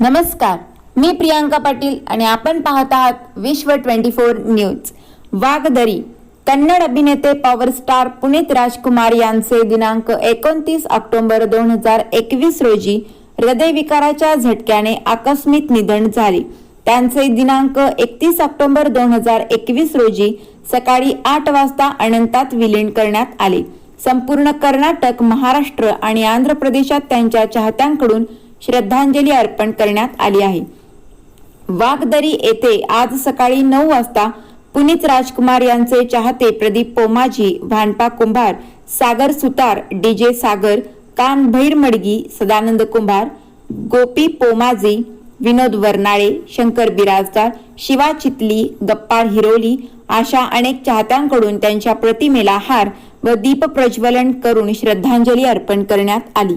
नमस्कार मी प्रियांका पाटील आणि आपण पाहत आहात विश्व ट्वेंटी फोर न्यूज. वाघदरी कन्नड अभिनेते पॉवर स्टार पुनीत राजकुमार यांचे दिनांक एकोणतीस ऑक्टोबर दोन हजार एकवीस रोजी हृदयविकाराच्या झटक्याने आकस्मिक निधन झाले. त्यांचे दिनांक एकतीस ऑक्टोबर दोन हजार एकवीस रोजी सकाळी आठ वाजता अनंतात विलीन करण्यात आले. संपूर्ण कर्नाटक महाराष्ट्र आणि आंध्र प्रदेशात त्यांच्या चाहत्यांकडून श्रद्धांजली अर्पण करण्यात आली आहे. वाघदरी येथे आज सकाळी नऊ वाजता पुनीत राजकुमार यांचे चाहते प्रदीप पोमाजी भानपा कुंभार सागर सुतार डीजे सागर कान भैरमडगी सदानंद कुंभार गोपी पोमाजी विनोद वर्नाळे शंकर बिराजदार शिवा चितली गप्पाळ हिरोली अशा अनेक चाहत्यांकडून त्यांच्या प्रतिमेला हार व दीप प्रज्वलन करून श्रद्धांजली अर्पण करण्यात आली.